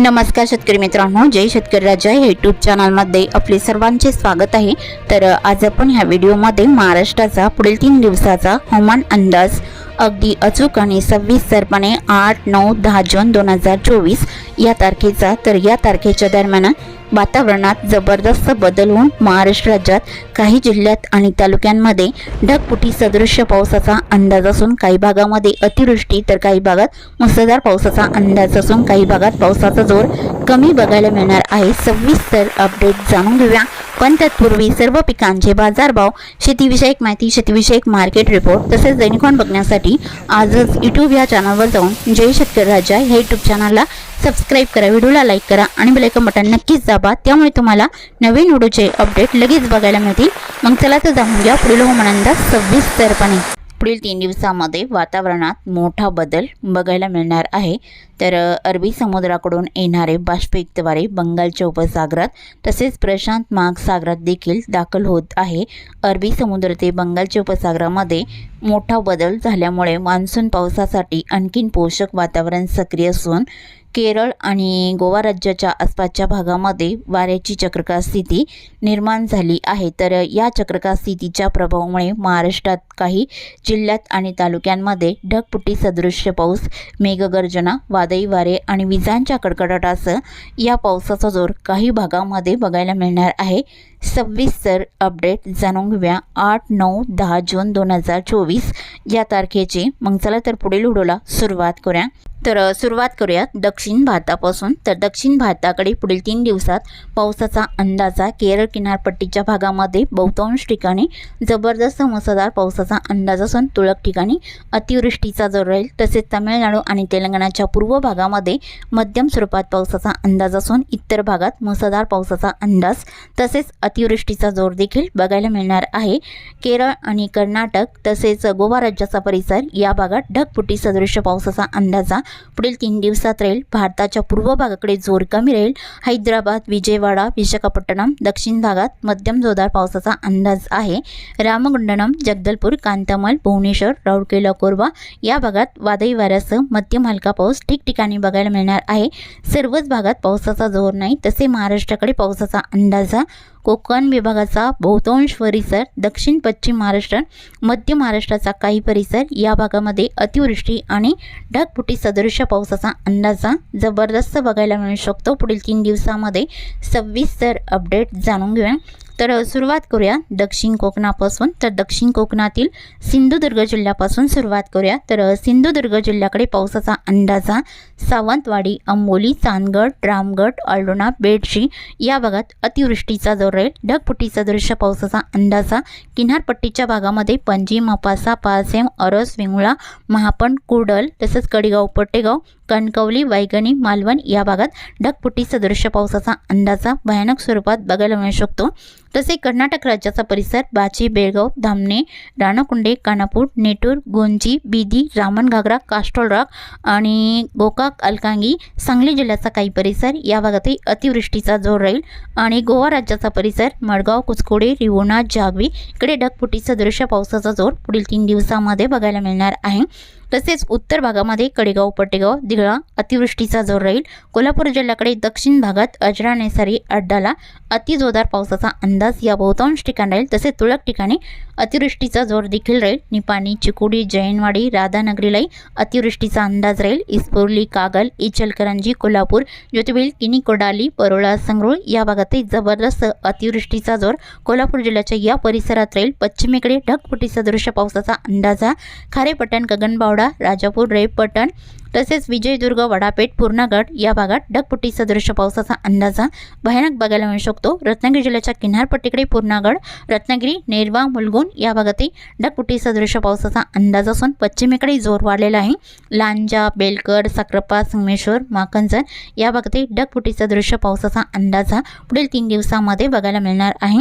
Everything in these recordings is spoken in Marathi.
नमस्कार शेतकरी मित्रांनो जय शेतकरी राजा. या यूट्यूब चॅनलमध्ये आपले सर्वांचे स्वागत आहे. तर आज आपण ह्या व्हिडिओमध्ये महाराष्ट्राचा पुढील तीन दिवसाचा हवामान अंदाज अगदी अचूक आणि सविस्तरपणे आठ नऊ दहा जून दोन हजार चोवीस या तारखेचा. तर या तारखेच्या दरम्यान वातावरणात जबरदस्त बदल होऊन महाराष्ट्र राज्यात काही जिल्ह्यात आणि तालुक्यांमध्ये ढगपुटी सदृश्य पावसाचा अंदाज असून काही भागामध्ये अतिवृष्टी तर काही भागात मुसळधार पावसाचा अंदाज असून काही भागात पावसाचा जोर कमी बघायला मिळणार आहे. सविस्तर अपडेट जाणून घेऊया. पण तत्पूर्वी सर्व पिकांचे बाजारभाव शेतीविषयक माहिती शेतीविषयक मार्केट रिपोर्ट तसेच दैनिकॉन बघण्यासाठी आजच यूट्यूब या चॅनलवर जाऊन जय शेतकरी राजा ह्या यूट्यूब चॅनलला सबस्क्राईब करा व्हिडिओला लाईक करा आणि बेलायकन बटन नक्कीच दाबा. त्यामुळे तुम्हाला नवीन व्हिडिओचे अपडेट लगेच बघायला मिळतील. मग चला तर जाणून घ्या पुढील हवामान अंदाज तरपणे पुढील तीन दिवसामध्ये वातावरणात मोठा बदल बघायला मिळणार आहे. तर अरबी समुद्राकडून येणारे बाष्पयुक्त वारे बंगालच्या उपसागरात तसेच प्रशांत महासागरात देखील दाखल होत आहे. अरबी समुद्र ते बंगालच्या उपसागरामध्ये मोठा बदल झाल्यामुळे मान्सून पावसासाठी आणखीन पोषक वातावरण सक्रिय असून केरळ आणि गोवा राज्याच्या आसपासच्या भागामध्ये वाऱ्याची चक्रकार स्थिती निर्माण झाली आहे. तर या चक्रकार स्थितीच्या प्रभावामुळे महाराष्ट्रात काही जिल्ह्यात आणि तालुक्यांमध्ये ढगफुटी सदृश्य पाऊस मेघगर्जना वादळी वारे आणि विजांच्या कडकडाटासह या पावसाचा जोर काही भागामध्ये बघायला मिळणार आहे. सविस्तर अपडेट जाणून घेऊया आठ नऊ दहा जून दोन हजार चोवीस या तारखेची. मग चला तर पुढील व्हिडिओला सुरुवात करूया. तर सुरुवात करूयात. दक्षिण भारतापासून. तर दक्षिण भारताकडे पुढील तीन दिवसात पावसाचा अंदाजा केरळ किनारपट्टीच्या भागामध्ये बहुतांश ठिकाणी जबरदस्त मुसळधार पावसाचा अंदाज असून तुरळक ठिकाणी अतिवृष्टीचा जोर राहील. तसेच तामिळनाडू आणि तेलंगणाच्या पूर्व भागामध्ये मध्यम स्वरूपात पावसाचा अंदाज असून इतर भागात मुसळधार पावसाचा अंदाज तसेच अतिवृष्टीचा जोर देखील बघायला मिळणार आहे. केरळ आणि कर्नाटक तसेच गोवा राज्याचा परिसर या भागात ढगफुटी सदृश्य पावसाचा अंदाजा पुढील तीन दिवसात राहील. भारताच्या पूर्व भागाकडे जोर कमी राहील. हैदराबाद विजयवाडा विशाखापट्टणम दक्षिण भागात मध्यम जोरदार पावसाचा अंदाज आहे. रामगुंडनम जगदलपूर कांतामल भुवनेश्वर राऊरकेला कोरबा या भागात वादळी वाऱ्यासह मध्यम हलका पाऊस ठिकठिकाणी बघायला मिळणार आहे. सर्वच भागात पावसाचा जोर नाही. तसे महाराष्ट्राकडे पावसाचा अंदाज कोकण विभागाचा बहुतांश परिसर दक्षिण पश्चिम महाराष्ट्र मध्य महाराष्ट्राचा काही परिसर या भागामध्ये अतिवृष्टी आणि ढगफुटी सदृश्य पावसाचा अंदाजा जबरदस्त बघायला मिळू शकतो. पुढील तीन दिवसामध्ये सविस्तर अपडेट जाणून घेऊया. तर सुरुवात करूया दक्षिण कोकणापासून. तर दक्षिण कोकणातील सिंधुदुर्ग जिल्ह्यापासून सुरुवात करूया. तर सिंधुदुर्ग जिल्ह्याकडे पावसाचा अंदाजा सावंतवाडी अंबोली चांदगड रामगड अल्डोणा बेडशी या भागात अतिवृष्टीचा जोर राहील. ढगपुटीचा दृश्य पावसाचा अंदाजा किनारपट्टीच्या भागामध्ये पणजी मपासा पासेम अरस वेंगुळा महापण कुडल तसंच कडेगाव पट्टेगाव कणकवली वायगणी मालवण या भागात ढगपुटी सदृश्य पावसाचा अंदाजा भयानक स्वरूपात बघायला मिळू शकतो. तसे कर्नाटक राज्याचा परिसर बाची बेळगाव धामणे राणाकुंडे कानापूर नेटूर गोंजी बिदी रामणघागरा कास्टोल रॉक आणि गोकाक अलकांगी सांगली जिल्ह्याचा काही परिसर या भागातही अतिवृष्टीचा जोर राहील आणि गोवा राज्याचा परिसर मडगाव कुचकोडे रिवोना जागवी इकडे ढगपुटी सदृश्य पावसाचा जोर पुढील तीन दिवसामध्ये बघायला मिळणार आहे. तसेच उत्तर भागामध्ये कडेगाव पटेगाव दिघळा अतिवृष्टीचा जोर राहील. कोल्हापूर जिल्ह्याकडे दक्षिण भागात अजरा नेसारी अड्डाला अतिजोरदार पावसाचा अंदाज या बहुतांश ठिकाण राहील. तसेच तुरळक ठिकाणी अतिवृष्टीचा जोर देखील राहील. निपाणी चिकोडी जैनवाडी राधानगरीलाही अतिवृष्टीचा अंदाज राहील. इस्पोर्ली कागल इचलकरंजी कोल्हापूर ज्योतिबिल किनी कोडाली परोळा संगरूळ या भागातही जबरदस्त अतिवृष्टीचा जोर कोल्हापूर जिल्ह्याच्या या परिसरात राहील. पश्चिमेकडे ढगफुटी सदृश्य पावसाचा अंदाजा खारेपट्टण गगनबावडा राजापूर रेपटण तसेच विजयदुर्ग वडापेठ पूर्णागड या भागात ढगफुटी सदृश्य पावसाचा अंदाजा भयानक बघायला मिळू शकतो. रत्नागिरी जिल्ह्याच्या किनारपट्टीकडे पूर्णागड रत्नागिरी नेरवा मुलगुण या भागातही ढगफुटी सदृश्य पावसाचा अंदाज असून पश्चिमेकडे जोर वाढलेला आहे. लांजा बेलकर साक्रपा संगमेश्वर माकंजन या भागातही ढगफुटी सदृश्य पावसाचा अंदाजा पुढील तीन दिवसामध्ये बघायला मिळणार आहे.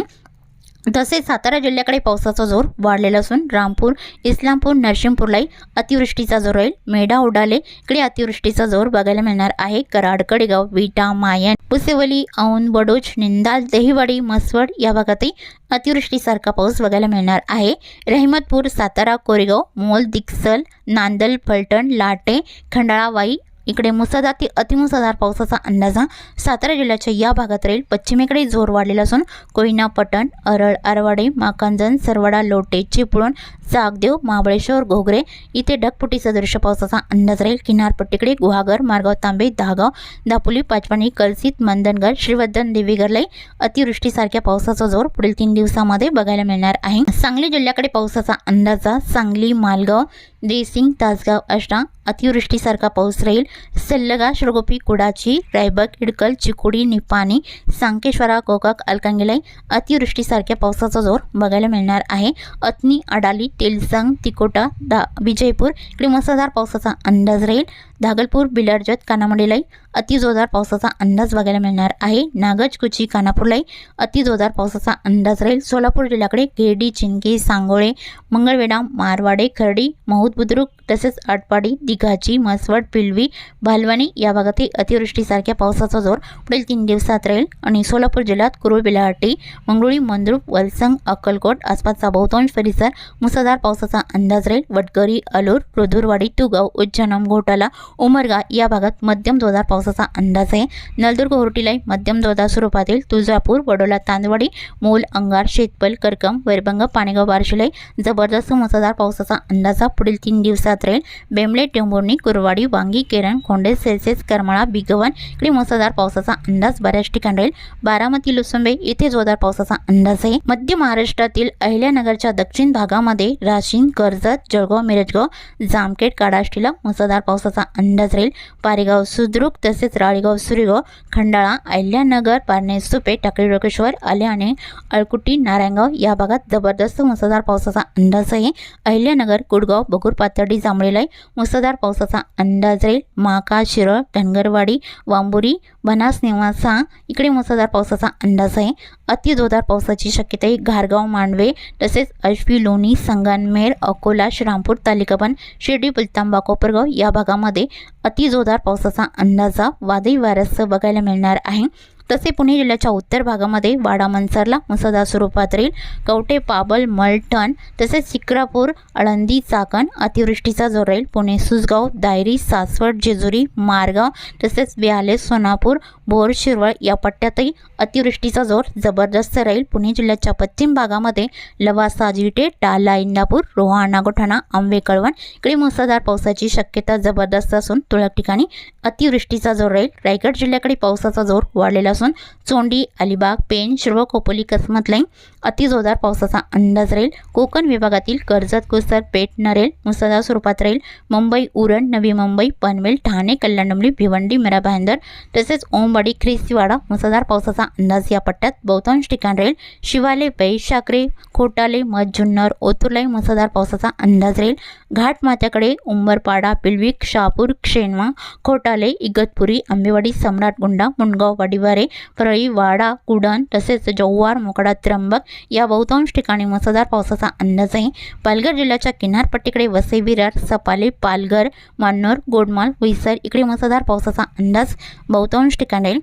तसेच सातारा जिल्ह्याकडे पावसाचा जोर वाढलेला असून रामपूर इस्लामपूर नरसिंहपूरलाही अतिवृष्टीचा जोर राहील. मेढा उडाले इकडे अतिवृष्टीचा जोर बघायला मिळणार आहे. कराड कडेगाव विटा मायन पुसेवली औंध बडोज निंदाल देहिवाडी मसवड या भागातही अतिवृष्टीसारखा पाऊस बघायला मिळणार आहे. रहिमतपूर सातारा कोरेगाव मोल दिक्सल नांदल फलटण लाटे खंडाळावाई इकडे मुसळधार ते अतिमुसळधार पावसाचा अंदाज हा. सातारा जिल्ह्याच्या या भागात राहील पश्चिमेकडे जोर वाढलेला असून कोयना पटण अरळ आरवाडे माकांजन सरवडा लोटे चिपळूण जागदेव महाबळेश्वर घोगरे इथे ढगफुटी सदृश पावसाचा अंदाज राहील. किनारपट्टीकडे गुहागर मारगाव तांबे दहागाव दापोली पाचपाणी कलसित मंदनगड श्रीवर्धन देवीगरलाई अतिवृष्टीसारख्या पावसाचा जोर पुढील तीन दिवसामध्ये बघायला मिळणार आहे. सांगली जिल्ह्याकडे पावसाचा अंदाजा सांगली मालगाव देसिंग तासगाव आष्टा अतिवृष्टीसारखा पाऊस राहील. सल्लगा श्रगोपी कुडाची रायबग इडकल चिकोडी निपाणी सांकेश्वरा गोकाक अलकांगिलाई अतिवृष्टीसारख्या पावसाचा जोर बघायला मिळणार आहे. अत्नी अडाली तेलसंग तिकोटा दा विजयपूर इकडे मुसळधार पावसाचा अंदाज राहील. धागलपूर बिलारजत कानामडीलाई अतिजोरदार पावसाचा अंदाज बघायला मिळणार आहे. नागज कुची कानापूरलाई अतिजोरदार पावसाचा अंदाज राहील. सोलापूर जिल्ह्याकडे गेरडी चिंकी सांगोळे मंगळवेढा मारवाडे खर्डी महूद बुद्रुक तसेच आटपाडी दिघाची म्हसवड पिलवी भालवणी या भागातही अतिवृष्टीसारख्या पावसाचा जोर पुढील तीन दिवसात राहील. आणि सोलापूर जिल्ह्यात कुरुळ बिलाहाटी मंगरुळी मंद्रुप वलसंग अक्कलकोट आसपासचा बहुतांश परिसर मुसळधार पावसाचा अंदाज राहील. वटकरी अलूर रुधुरवाडी तुगाव उज्जनम घोटाला उमरगा या भागात मध्यम जोरदार पावसाचा अंदाज आहे. नलदुर्ग होर्टीलाई मध्यम जोरदार स्वरूपातील तुळजापूर वडोला तांदवाडी मूल अंगार शेतपल करकम वैरभंग पाणेगाव बार्शीलाई जबरदस्त मुसळधार पावसाचा अंदाजा पुढील तीन दिवसात राहील. बेंबळे टेंभुर्णी कुरवाडी वांगी केरण खोंडे सेलसेस करमाळा बिगवन इकडे मुसळधार पावसाचा अंदाज बऱ्याच ठिकाणी राहील. बारामती लुसंबे येथे जोरदार पावसाचा अंदाज आहे. मध्य महाराष्ट्रातील अहिल्यानगरच्या दक्षिण भागामध्ये राशीन कर्जत जळगाव मिरजगाव जामखेड काडाष्टीला मुसळधार पावसाचा अंदाज राहील पारेगाव सुद्रुक तसेच राळेगाव सुरेगाव खंडाळा अहिल्यानगर पारणे सुपे टाकळी रोकेश्वर आले आणि अळकुटी नारायणगाव या भागात जबरदस्त मुसळधार पावसाचा अंदाज आहे. अहिल्यानगर कुडगाव बगूर पातर्डी जांभळीलाई मुसळधार पावसाचा अंदाज राहील माका शिरळ धनगरवाडी वांबुरी बनास निवासा इकडे मुसळधार पावसाचा अंदाज आहे. अतिजोरदार पावसाची शक्यता घारगाव मांडवे तसेच अश्वी लोणी संगनमेर अकोला श्रामपूर तालिकाबन शिर्डी पुलतांबा कोपरगाव या भागामध्ये अतिजोरदार पावसाचा अंदाजा वादळी वाऱ्यासह बघायला मिळणार आहे. तसे पुणे जिल्ह्याच्या उत्तर भागामध्ये वाडा मनसरला मुसळधार स्वरूपात राहील. कवटे पाबल मलठण तसेच सिक्रापूर आळंदी चाकण अतिवृष्टीचा जोर राहील. पुणे सुसगाव दायरी सासवड जेजुरी मारगाव तसेच व्याले सोनापूर भोर शिरवळ या पट्ट्यातही अतिवृष्टीचा जोर जबरदस्त राहील. पुणे जिल्ह्याच्या पश्चिम भागामध्ये लवासा जिटे टाला इंदापूर रोहा नागोठाणा आंबे कळवण इकडे मुसळधार पावसाची शक्यता जबरदस्त असून तुरळक ठिकाणी अतिवृष्टीचा जोर राहील. रायगड जिल्ह्याकडे पावसाचा जोर वाढलेला असून चोंडी अलिबाग पेन शिरव खोपोली कसमतलाई अतिजोरदार पावसाचा अंदाज राहील. कोकण विभागातील कर्जत कुसर पेठ नरेल मुसळधार स्वरूपात राहील. मुंबई उरण नवी मुंबई पनवेल ठाणे कल्याणडोंबरी भिवंडी मिरा भाईंदर तसेच ओमवाडी ख्रिस्तीवाडा मुसळधार पावसाचा अंदाज या पट्ट्यात बहुतांश ठिकाण राहील. शिवाले बैशाकरे खोटाले मत जुन्नर ओतुर्लाई मुसळधार पावसाचा अंदाज राहील. घाटमाथ्याकडे उंबरपाडा पिलविक शहापूर क्षेणवा खोटाले इगतपुरी आंबेवाडी सम्राटगुंडा मुंडगाव वाडीवारे परळी वाडा कुडण तसेच जव्हार मोकडा त्र्यंबक या बहुतांश ठिकाणी मुसळधार पावसाचा अंदाज आहे. पालघर जिल्ह्याच्या किनारपट्टीकडे वसई विरार सपाले पालघर मान्नोर गोडमाल विसर इकडे मुसळधार पावसाचा अंदाज बहुतांश ठिकाणी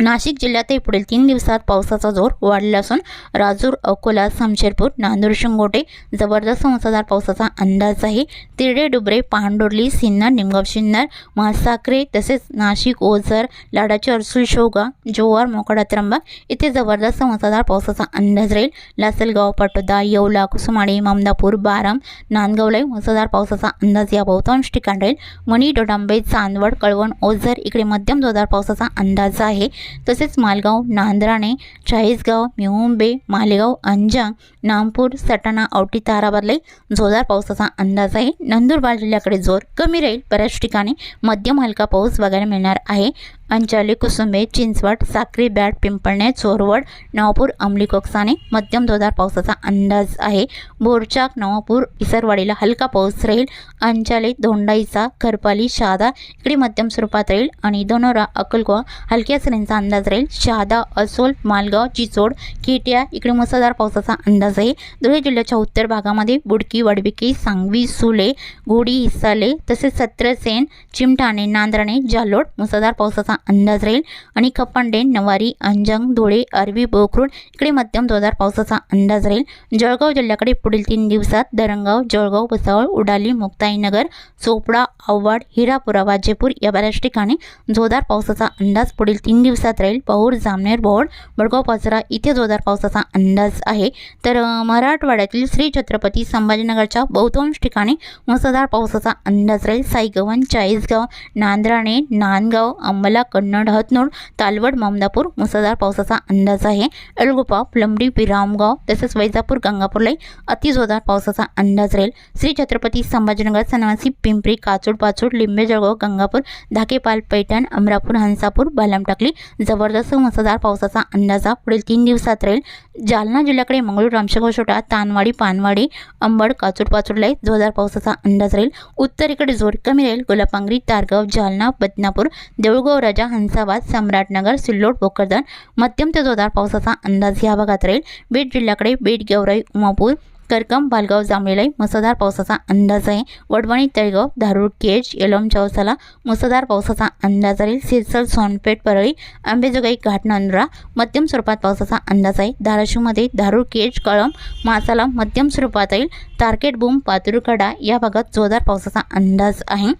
नाशिक जिल्ह्यातही पुढील तीन दिवसात पावसाचा जोर वाढला असून राजूर अकोला समशेरपूर नांदूर शिंगोटे जबरदस्त मुसळधार पावसाचा अंदाज आहे. तिरडे डुबरे पांडुर्ली सिन्नर निमगाव सिन्नर महासाकरे तसेच नाशिक ओझर लाडाची अरसूल शोगा जोवार मोकडा त्र्यंबक इथे जबरदस्त मुसळधार पावसाचा अंदाज राहील. लासलगाव पाटोदा येवला कुसुमाडी मामदापूर बाराम नांदगावलाही मुसळधार पावसाचा अंदाज या बहुतांश ठिकाण राहील. मणी डोडांबे चांदवड कळवण ओझर इकडे मध्यम जोरदार पावसाचा अंदाज आहे. तसेच मालगाव नांद्राणे चाळीसगाव मिहुंबे मालेगाव अंजाम नामपूर सटाणा औटी ताराबादलाही जोरदार पावसाचा अंदाज आहे. नंदुरबार जिल्ह्याकडे जोर कमी राहील. बऱ्याच ठिकाणी मध्यम हलका पाऊस बघायला मिळणार आहे. अंजाली कुसुंबे चिंचवड साक्री बॅट पिंपळणे चोरवड नवापूर अंमली कोकसाने मध्यम जोरदार पावसाचा अंदाज आहे. बोरचाक नवापूर इसरवाडीला हलका पाऊस राहील. अंचाले धोंडाईचा खरपाली शहादा इकडे मध्यम स्वरूपात राहील आणि दोनोरा अक्कलगोवा हलक्या सरींचा अंदाज राहील. शहादा असोल मालगाव चिचोड केटिया इकडे मुसळधार पावसाचा अंदाज आहे. धुळे जिल्ह्याच्या उत्तर भागामध्ये बुडकी वडबिकी सांगवी सुले घोडी हिस्साले तसेच सत्रसेन चिमठाणे नांद्राणे जालोड मुसळधार पावसाचा अंदाज राहील आणि खपांडे नवारी अंजंग धुळे अरबी बोखरूड इकडे मध्यम जोरदार पावसाचा अंदाज राहील जळगाव जिल्ह्याकडे पुढील तीन दिवसात दरंगाव जळगाव भुसावळ उडाली मुक्ताईनगर चोपडा आव्हाड हिरापुरा वाजेपूर या बऱ्याच ठिकाणी जोरदार पावसाचा अंदाज पुढील तीन दिवसात राहील. पौर जामनेर बोहड बडगाव पाचरा इथे जोरदार पावसाचा अंदाज आहे. तर मराठवाड्यातील श्री छत्रपती संभाजीनगरच्या बहुतांश ठिकाणी मुसळधार पावसाचा अंदाज राहील. साईगवन चाळीसगाव नांद्राणे नांदगाव अंबला कन्नड हतनूर तालवड ममदापूर मुसळधार पावसाचा अंदाज आहे. एळगोपा प्लंबडी विरामगाव तसेच वैजापूर गंगापूरलाही अतिजोरदार पावसाचा अंदाज राहील. श्री छत्रपती संभाजीनगर सनवासी पिंपरी काचूड पाचूड लिंबे जळगाव गंगापूर धाकेपाल पैठण अमरापूर हंसापूर बालामटाकली जबरदस्त मुसळधार पावसाचा अंदाजा पुढील तीन दिवसात राहील. जालना जिल्ह्याकडे मंगळूर रामशेगाव छोटा तानवाडी पानवाडी अंबड काचूड पाचूडलाही जोरदार पावसाचा अंदाज राहील. उत्तरेकडे जोर कमी राहील. गोलापांगरी तारगाव जालना बदनापूर देऊळगाव राजा हंसाबाद सम्राटनगर सिल्लोड भोकरदन मध्यम ते जोरदार पावसाचा अंदाज या भागात राहील. बीड जिल्ह्याकडे बीड गेवराई उमापूर करकम बालगाव जांभळीलाही मुसळधार पावसाचा अंदाज आहे. वडवणी तळगाव धारूर केज येलोम चौसाला मुसळधार पावसाचा अंदाज राहील. सिरसल सोनपेठ परळी आंबेजोगाई घाटनांद्रा मध्यम स्वरूपात पावसाचा अंदाज आहे. धाराशिवमध्ये धारूर केज कळम मासाला मध्यम स्वरूपात येईल तारकेट बूम पातुरकडा या भागात जोरदार पावसाचा अंदाज आहे.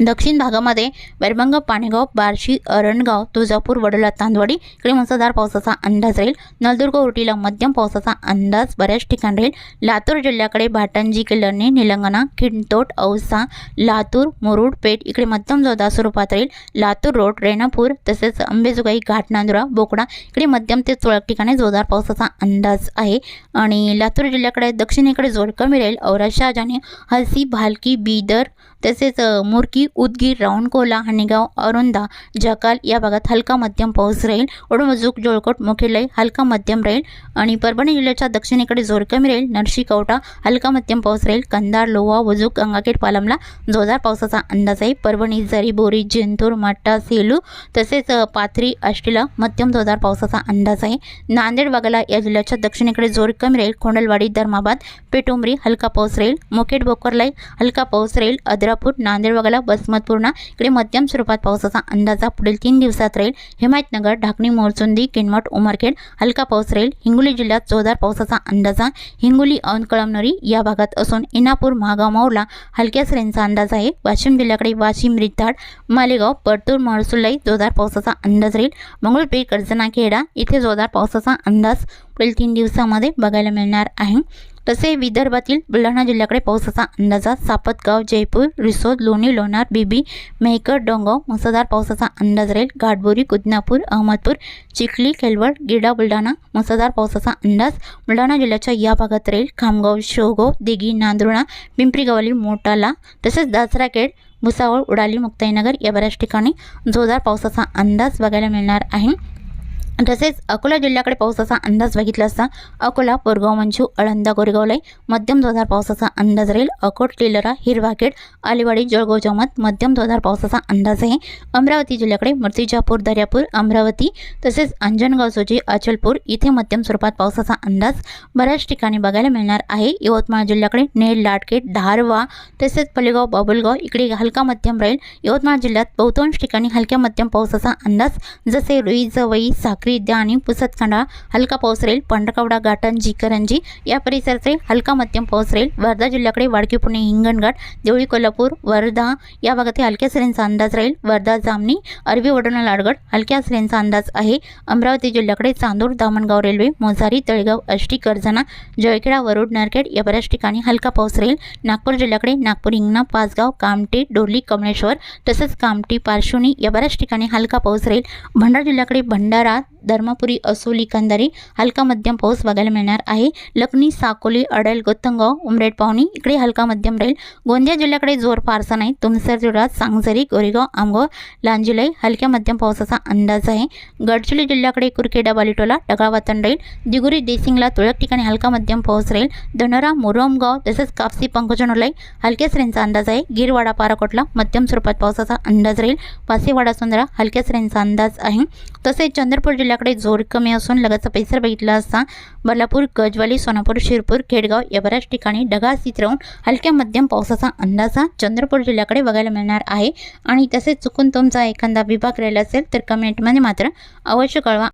दक्षिण भागामध्ये वैरभंग पाणेगाव बार्शी अरणगाव तुळजापूर वडोला तांदवाडी इकडे मुसळधार पावसाचा अंदाज राहील. नलदुर्ग उटीला मध्यम पावसाचा अंदाज बऱ्याच ठिकाणी राहील. लातूर जिल्ह्याकडे भाटंजी किल्लर्णी निलंगणा खिंडतोट औसा लातूर मुरुड पेठ इकडे मध्यम जोरदार स्वरूपात राहील. लातूर रोड रेणापूर तसेच अंबेजोगाई घाटनांदुरा बोकडा इकडे मध्यम ते तुळक ठिकाणी जोरदार पावसाचा अंदाज आहे. आणि लातूर जिल्ह्याकडे दक्षिणेकडे जोर कमी राहील. औरा शहाजाने हलसी भालकी बीदर तसेच मुरकी उदगीर राऊंडकोला हणेगाव अरुंदा जकाल या भागात हलका मध्यम पाऊस राहील. ओडमजूक जोळकोट मुखेलय हलका मध्यम राहील आणि परभणी जिल्ह्याच्या दक्षिणेकडे जोर कमी राहील. नरशी कवटा हलका मध्यम पाऊस राहील. कंधार लोहा वजूक गंगाखेड पालमला जोरदार पावसाचा अंदाज आहे. परभणी जरी बोरी जिंतूर माट्टा सेलू तसेच पाथरी आष्टीला मध्यम जोरदार पावसाचा अंदाज आहे. नांदेड वाघाला या जिल्ह्याच्या दक्षिणेकडे जोर कमी राहील. खोंडलवाडी धर्माबाद पेटुंबरी हलका पाऊस राहील. मुखेड बोकरलाई हलका पाऊस राहील. अद्रापूर नांदेड वाघाला बसमतपूर्णा इकडे मध्यम स्वरूपात पावसाचा अंदाजा पुढील तीन दिवसात राहील हिमायतनगर ढाकणी मोरचुंदी किनवट उमरखेड. हलका पाऊस राहील. हिंगोली जिल्ह्यात जोरदार पावसाचा अंदाजा हिंगोली औंध कळमनुरी या भागात असून इनापूर महागाव माऊला हलक्या सरींचा अंदाज आहे. वाशिम जिल्ह्याकडे वाशिम रिताड मालेगाव परतूर महसूललाही जोरदार पावसाचा अंदाज राहील. मंगळपेठ कर्जना खेडा इथे जोरदार पावसाचा अंदाज पुढील तीन दिवसामध्ये बघायला मिळणार आहे. तसे विदर्भातील बुलढाणा जिल्ह्याकडे पावसाचा अंदाजात सापतगाव जयपूर रिसोद लोणी लोणार बिबी मेहकर डोंगाव मुसळधार पावसाचा अंदाज राहील. घाटबोरी कुदनापूर अहमदपूर चिखली केलवड गिडा बुलढाणा मुसळधार पावसाचा अंदाज. बुलढाणा जिल्ह्याच्या या भागात राहील खामगाव शोगो दिघी नांदुर्णा पिंपरी गव्हाली मोटाला तसेच दासराखेड भुसावळ उडाली मुक्ताईनगर या बऱ्याच ठिकाणी जोरदार पावसाचा अंदाज बघायला मिळणार आहे. तसेच अकोला जिल्ह्याकडे पावसाचा अंदाज बघितला असता अकोला बोरगाव मंजू अळंदा गोरेगावलाई मध्यम जोरदार पावसाचा अंदाज राहील. अकोट टेलरा हिरवाखेड आलेवाडी जळगाव जमात मध्यम जोरदार पावसाचा अंदाज आहे. अमरावती जिल्ह्याकडे मूर्तिजापूर दर्यापूर अमरावती तसेच अंजनगाव सोजी अचलपूर इथे मध्यम स्वरूपात पावसाचा अंदाज बऱ्याच ठिकाणी बघायला मिळणार आहे. यवतमाळ जिल्ह्याकडे नेर लाटकेट धारवा तसेच पलेगाव बाबुलगाव इकडे हलका मध्यम राहील. यवतमाळ जिल्ह्यात बहुतांश ठिकाणी हलक्या मध्यम पावसाचा अंदाज जसे रुई जवई साखरी विद्या आणि पुसतखंडा हलका पाऊस राहील पंढरकवडा घाटांजी करंजी या परिसराचे हलका मध्यम पाऊस राहील वर्धा जिल्ह्याकडे वाडकी पुणे हिंगणघाट देवळी कोल्हापूर वर्धा या भागातील हलक्या सरींचा अंदाज राहील वर्धा जामणी अरबी वडोणा लाडगड हलक्या सरींचा अंदाज आहे अमरावती जिल्ह्याकडे चांदूर दामणगाव रेल्वे मोजारी तळेगाव अष्टी कर्जना जळखेडा वरुड नरखेड या बऱ्याच ठिकाणी हलका पाऊस राहील नागपूर जिल्ह्याकडे नागपूर हिंगणा पाचगाव कामठी डोरली कमळेश्वर तसेच कामठी पार्श्वनी या बऱ्याच ठिकाणी हलका पाऊस राहील भंडारा जिल्ह्याकडे भंडारा धर्मपुरी असोली कंदारी हलका मध्यम पाऊस बघायला मिळणार आहे. लखनी साकोली अडेल गोतंगाव उमरेड पावणी इकडे हलका मध्यम राहील गोंदिया जिल्ह्याकडे जोर फारसा नाही. तुमसर जिल्ह्यात सांगझरी गोरेगाव आमगाव लांजुलाई हलक्या मध्यम पावसाचा अंदाज आहे. गडचिरोली जिल्ह्याकडे कुरखेडा बालिटोला ढगाळ वातावरण राहील. दिगुरी देसिंगला तुरळक ठिकाणी हलका मध्यम पाऊस राहील. धनोरा मुरमगाव तसेच कापसी पंकजनोलाई हलक्या सरींचा अंदाज आहे. गिरवाडा पाराकोटला मध्यम स्वरूपात पावसाचा अंदाज राहील. पासेवाडा सुंदरा हलक्या सरींचा अंदाज आहे. तसेच चंद्रपूर जिल्ह्याकडे जिल्ह्याकडे जोर कमी असून लगतचा परिसर बघितला असता बल्लापूर गजवाली सोनापूर शिरपूर खेडगाव या बऱ्याच ठिकाणी ढगा स्थित राहून हलक्या मध्यम पावसाचा अंदाज हा चंद्रपूर जिल्ह्याकडे बघायला मिळणार आहे. आणि तसेच चुकून तुमचा एखादा विभाग राहिला असेल तर कमेंटमध्ये मात्र अवश्य कळवा.